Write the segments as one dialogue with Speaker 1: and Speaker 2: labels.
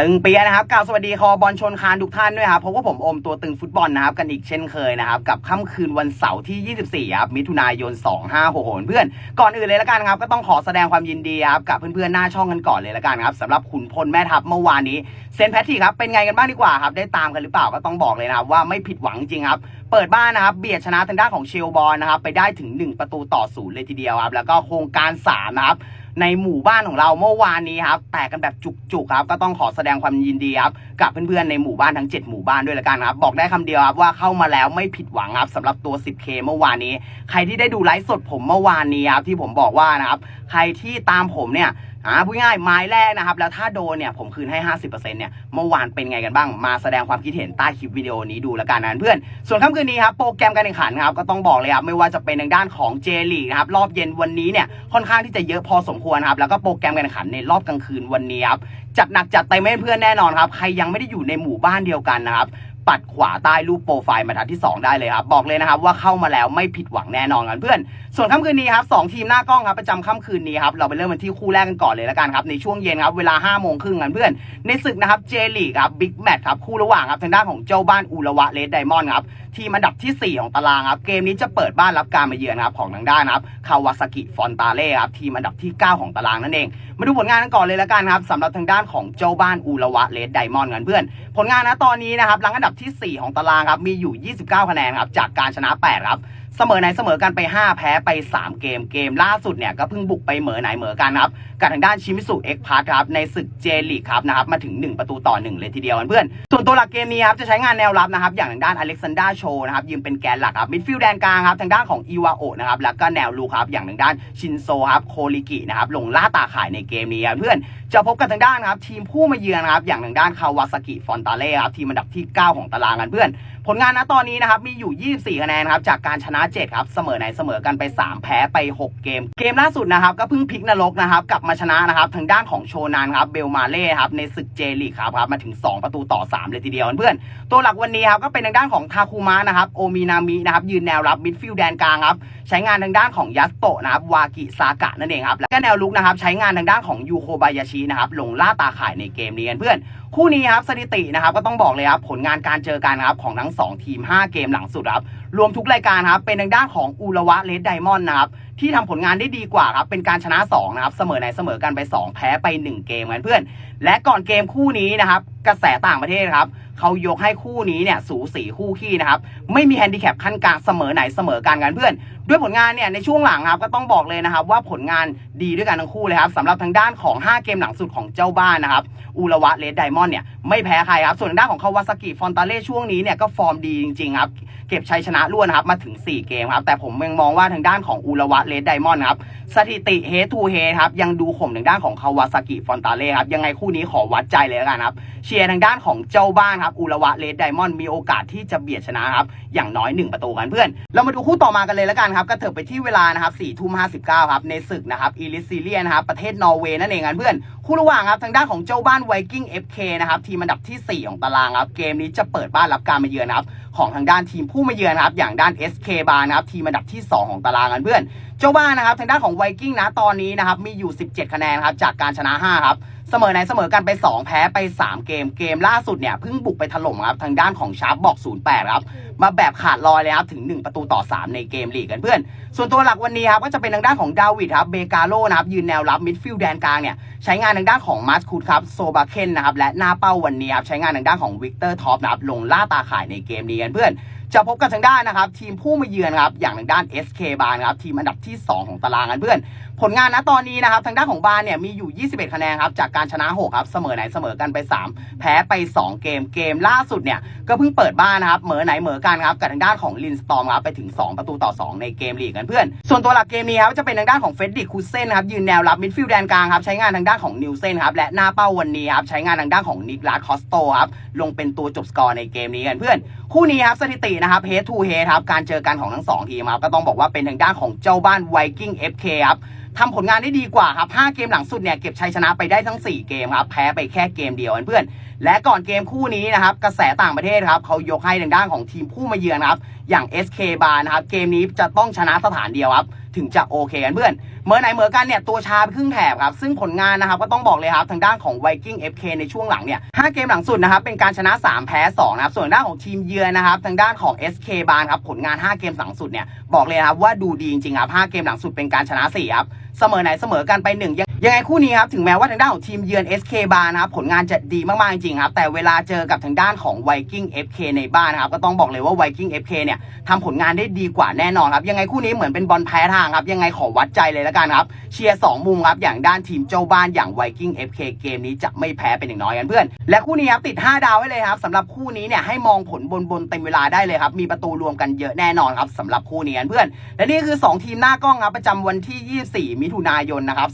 Speaker 1: ตึงเปียนะครับกล่าวสวัสดีคอบอลชนคานทุกท่านด้วยครับเพราะว่าผมอมตัวตึงฟุตบอลนะครับกันอีกเช่นเคยนะครับกับค่ำคืนวันเสาร์ที่ 24ครับมิถุนายน 2566เพื่อนก่อนอื่นเลยละกันครับก็ต้องขอแสดงความยินดีครับกับเพื่อนๆหน้าช่องกันก่อนเลยละกันครับสำหรับขุนพลแม่ทัพเมื่อวานนี้เซนแพทริกครับเป็นไงกันบ้างดีกว่าครับได้ตามกันหรือเปล่าก็ต้องบอกเลยนะครับว่าไม่ผิดหวังจริงครับเปิดบ้านนะครับเบียดชนะทางด้านของเชลบอลนะครับไปได้ถึง 1 ประตูต่อศูนย์เลยทีเดียวครับแล้วก็โครงการ3นะครับ ในหมู่บ้านของเราเมื่อวานนี้ครับแตกกันแบบจุกๆครับก็ต้องขอแสดงความยินดีครับกับเพื่อนๆในหมู่บ้านทั้ง 7 หมู่บ้านด้วยละกันครับบอกได้คำเดียวครับว่าเข้ามาแล้วไม่ผิดหวังครับสำหรับตัว 10K เมื่อวานนี้ ใครที่ได้ดูไลฟ์สดผมเมื่อวานนี้ครับที่ผมบอกว่านะครับใครที่ตามผมเนี่ย อ่าพูดง่ายไม้แรกนะครับ แล้วถ้าโดนเนี่ยผมคืนให้ 50%เนี่ยเมื่อวานเป็นไงกันบ้างมาแสดงความคิดเห็นใต้คลิปวิดีโอนี้ดูแล้วกันนะเพื่อน ส่วนค่ำคืนนี้ครับโปรแกรมการแข่งขันครับก็ต้องบอกเลยครับไม่ว่าจะเป็นทางด้านของเจลีนะครับรอบเย็นวันนี้เนี่ยค่อนข้างที่จะเยอะพอสมควรครับแล้วก็โปรแกรมการแข่งขันในรอบกลางคืนวันนี้ครับจัดหนักจัดเต็มให้เพื่อนแน่นอนครับใครยังไม่ได้อยู่ในหมู่บ้านเดียวกันนะครับ ปัดขวาใต้รูปโปรไฟล์บรรทัดที่ 2 ได้เลยครับ บอกเลยนะครับว่าเข้ามาแล้วไม่ผิดหวังแน่นอนกันเพื่อน ส่วนค่ำคืนนี้ครับสองทีมหน้ากล้องครับประจำค่ำคืนนี้ครับเราไปเริ่มกันที่คู่แรกกันก่อนเลยแล้วกันครับในช่วงเย็นครับเวลา5้าโมงครึ่งกันเพื่อน ในศึกนะครับเจลีครับบิ๊กแมตช์ครับคู่ระหว่างครับทางด้านของเจ้าบ้านอูระวะเลดไดมอนด์ครับทีมอันดับทีสี่ 4 ของตารางครับเกมนี้จะเปิดบ้านรับการมาเยือนครับของทางด้านครับคาวาซากิฟอนตาเล่ครับทีมอันดับที่ 9 ของตารางนั่นเองมาดูผลงานกันก่อนเลยแล้วกันครับสำหรับทางด้านของเจ้าบ้านอูระวะเลดไดมอนด์กันเพื่อน ผลงานนะตอนนี้นะครับหลังอันดับทีสี่ 4 ของตารางครับมีอยู่ 29 คะแนนครับจากการชนะ 8 ครับ เสมอไหนเสมอกันไป 5 แพ้ไป 3 เกมเกมล่าสุดเนี่ยก็เพิ่งบุกไปเหมอไหนเหมอกันครับกับทางด้านชิมิสุเอ็กพาร์ครับในศึกเจลีครับนะครับมาถึง 1 ประตูต่อ 1 เลยทีเดียวเพื่อนส่วนตัวหลักเกมนี้ครับจะใช้งานแนวรับนะครับอย่างทางด้านอเล็กซานดราโชนะครับยืมเป็นแกนหลักครับมิดฟิลด์แดนกลางครับทางด้านของอีวาโอนะครับแล้วก็แนวลูกครับอย่างทางด้านชินโซครับโคลิกินะครับลงล่าตาข่ายในเกมนี้เพื่อนจะพบกับทางด้านครับทีมผู้มาเยือนนะครับอย่างทางด้านคาวาซากิฟอนตาเล่ครับทีมอันดับที่ 9 ของตารางกันเพื่อน ผลงานนะตอนนี้นะครับมีอยู่ 24 คะแนนครับจากการชนะ 7 ครับเสมอไหนเสมอกันไป 3 แพ้ไป 6 เกม เกมล่าสุดนะครับก็เพิ่งพลิกนรกนะครับกลับมาชนะนะครับทางด้านของโชนานครับเบลมาเล่ครับในศึกเจลีกครับครับมาถึง 2 ประตูต่อ 3 เลยทีเดียวเพื่อนตัวหลักวันนี้ครับก็เป็นทางด้านของทาคุมะนะครับโอมินามินะครับยืนแนวรับมิดฟิลด์แดนกลางครับใช้งานทางด้านของยัสโตะนะครับวากิซากะนั่นเองครับแล้วก็แนวลุกนะครับใช้งานทางด้านของยูโคบายาชินะครับลงล่าตาข่ายในเกมนี้กันเพื่อน คู่นี้ครับสถิตินะครับก็ต้องบอกเลยครับผลงานการเจอกันครับของทั้ง2 ทีม 5 เกมหลังสุดครับ รวมทุกรายการครับ เป็นทางด้านของอุระวะเลดไดมอนด์นะครับ ที่ทำผลงานได้ดีกว่าครับ เป็นการชนะ 2 นะครับ เสมอไหนเสมอกันไป 2 แพ้ไป 1 เกมกันเพื่อน และก่อนเกมคู่นี้นะครับ กระแสต่างประเทศครับเขายกให้คู่นี้เนี่ยสูสีคู่ขี้นะครับ ไม่มีแฮนดิแคปขั้นกลางเสมอไหนเสมอกันกันเพื่อน ด้วยผลงานเนี่ยในช่วงหลังครับก็ต้องบอกเลยนะครับ ว่าผลงานดีด้วยกันทั้งคู่เลยครับสำหรับทางด้านของ 5 เกมหลังสุดของเจ้าบ้านนะครับอูระวะเลดไดมอนด์เนี่ยไม่แพ้ใครครับส่วนทางด้านของคาวาซากิฟอนตาเล่ช่วงนี้เนี่ยก็ฟอร์มดีจริงๆครับเก็บชัยชนะรวนครับมาถึง 4 เกมครับแต่ผมยังมองว่าทางด้านของอูระวะเลดไดมอนด์ครับสถิติเฮทูเฮครับยังดูข่มทางด้านของคาวาซากิฟอนตาเล่ครับยังไงคู่นี้ขอวัดใจเลยแล้วกันครับเชียร์ทางด้านของเจ้าบ้านครับอูระวะเลดไดมอนด์มีโอกาสที่จะเบียดชนะครับอย่างน้อย 1 ประตูกันเพื่อน เรามาดูคู่ต่อมากันเลยแล้วกันครับก็เถิบไปที่เวลานะครับ4ทุ่ม59ครับในศึกนะครับอีลิซิเลียนะครับประเทศนอร์เวย์นั่นเองกันเพื่อน คู่ระหว่างครับทางด้านของเจ้าบ้านไวกิ้ง FK นะครับทีมอันดับทีสี่ 4 ของตารางครับเกมนี้จะเปิดบ้านรับการมาเยือนครับของทางด้านทีมผู้มาเยือนครับอย่างด้าน SK บาร์นะครับทีมอันดับที่ 2 ของตารางกันเพื่อน เจ้าบ้านนะครับทางด้านของไวกิ้งนะตอนนี้นะครับมีอยู่ 17 คะแนนครับจากการชนะ 5 ครับ เสมอไหนเสมอกันไป 2 แพ้ไป 3 เกมเกมล่าสุดเนี่ยเพิ่งบุกไปถล่มครับทางด้านของชาร์ปบอก 08ครับมาแบบขาดลอยเลยครับถึง 1 ประตูต่อ 3 ในเกมลีกกันเพื่อน ส่วนตัวหลักวันนี้ครับก็จะเป็นทางด้านของดาวิดครับเบกาโลนะครับยืนแนวรับมิดฟิลด์แดนกลางเนี่ยใช้งานทางด้านของมาสคูดครับโซบาเคนนะครับและหน้าเป้าวันนี้ครับใช้งานทางด้านของวิกเตอร์ท็อปนะครับลงล่าตาข่ายในเกมนี้กันเพื่อน จะพบกับทางด้านนะครับ ทีมผู้มาเยือนครับอย่างทางด้าน SK บาร์ครับทีมอันดับที่ 2 ของตารางกันเพื่อน ผลงานนะตอนนี้นะครับทางด้านของบาร์เนี่ยมีอยู่ 21 คะแนนครับจากการชนะ6ครับเสมอไหนเสมอกันไป 3 แพ้ไป 2 เกมเกมล่าสุดเนี่ยก็เพิ่งเปิดบ้านนะครับเหมอไหนเหมอกันครับกับทางด้านของลินสตอมครับไปถึง 2 ประตูต่อ 2 ในเกมลีกกันเพื่อน ส่วนตัวหลักเกมนี้ครับจะเป็นทางด้านของเฟดดิกคูเซนครับยืนแนวรับมิดฟิลด์แดนกลางครับใช้งานทางด้านของนิวเซนครับและหน้าเป้าวันนี้ครับใช้งานทางด้านของนิกลาสคอสโตครับลงเป็นตัวจบสกอร์ในเกมนี้กันเพื่อนคู่นี้ครับสถิตินะครับเฮดทูเฮดครับการเจอกันของทั้งสองทีมครับก็ต้องบอกว่าเป็นทางด้านของเจ้าบ้านไวกิ้งเอฟเคครับทำผลงานได้ดีกว่าครับ 5 เกมหลังสุดเนี่ยเก็บชัยชนะไปได้ทั้ง 4 เกมครับ แพ้ไปแค่เกมเดียวเพื่อน และก่อนเกมคู่นี้นะครับกระแสต่างประเทศครับเขายกให้ทางด้านของทีมผู้มาเยือนครับอย่าง SK บาร์นะครับเกมนี้จะต้องชนะสถานเดียวครับถึงจะโอเคกันเพื่อนเมื่อไหนเหมือกันเนี่ยตัวชาไปครึ่งแถบครับซึ่งผลงานนะครับก็ต้องบอกเลยครับทางด้านของ Viking FK ในช่วงหลังเนี่ย5เกมหลังสุดนะครับเป็นการชนะ 3 แพ้2นะครับส่วนด้านของทีมเยือนนะครับทางด้านของ SK บานครับผลงาน 5 เกมหลังสุดเนี่ยบอกเลยครับว่าดูดีจริงๆครับ5เกมหลังสุดเป็นการชนะ4ครับเสมอไหนเสมอกันไปหนึ่งยัง ยังไงคู่นี้ครับถึงแม้ว่าทางด้านของทีมเยือน SK บาร์นะครับผลงานจะดีมากๆจริงครับแต่เวลาเจอกับทางด้านของ Viking FK ในบ้านนะครับก็ต้องบอกเลยว่า Viking FK เนี่ยทำผลงานได้ดีกว่าแน่นอนครับยังไงคู่นี้เหมือนเป็นบอลแพ้ทางครับยังไงขอวัดใจเลยละกันครับเชียร์สองมุมครับอย่างด้านทีมเจ้าบ้านอย่าง Viking FK เกมนี้จะไม่แพ้เป็นอย่างน้อยกันเพื่อน และคู่นี้ครับติด 5 ดาวไว้เลยครับสำหรับคู่นี้เนี่ยให้มองผลบนบนเต็มเวลาได้เลยครับมีประตูรวมกันเยอะแน่นอนครับสำหรับคู่นี้กันเพื่อน และนี่คือ 2 ทีมหน้ากล้องครับประจำวันที่ 24 มิถุนายนนะครับ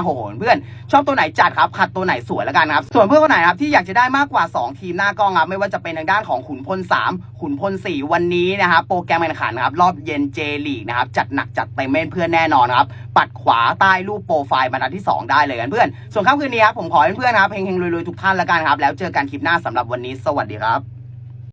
Speaker 1: 256เพื่อนชอบตัวไหนจัดครับขัดตัวไหนสวยแล้วกันครับ ส่วนเพื่อนคนไหนครับที่อยากจะได้มากกว่า 2 ทีมหน้ากล้องครับไม่ว่าจะเป็นทางด้านของขุนพล 3 ขุนพล 4 วันนี้นะครับโปรแกรมการแข่งขันนะครับรอบเย็นเจลีกนะครับจัดหนักจัดเต็มเพื่อนแน่นอนครับปัดขวาใต้รูปโปรไฟล์บรรทัดที่ 2 ได้เลยกันเพื่อนส่วนค่ำคืนนี้ครับผมขอเพื่อนๆครับเฮงๆรวยๆทุกท่านแล้วกันครับแล้วเจอกันคลิปหน้าสำหรับวันนี้สวัสดีครับ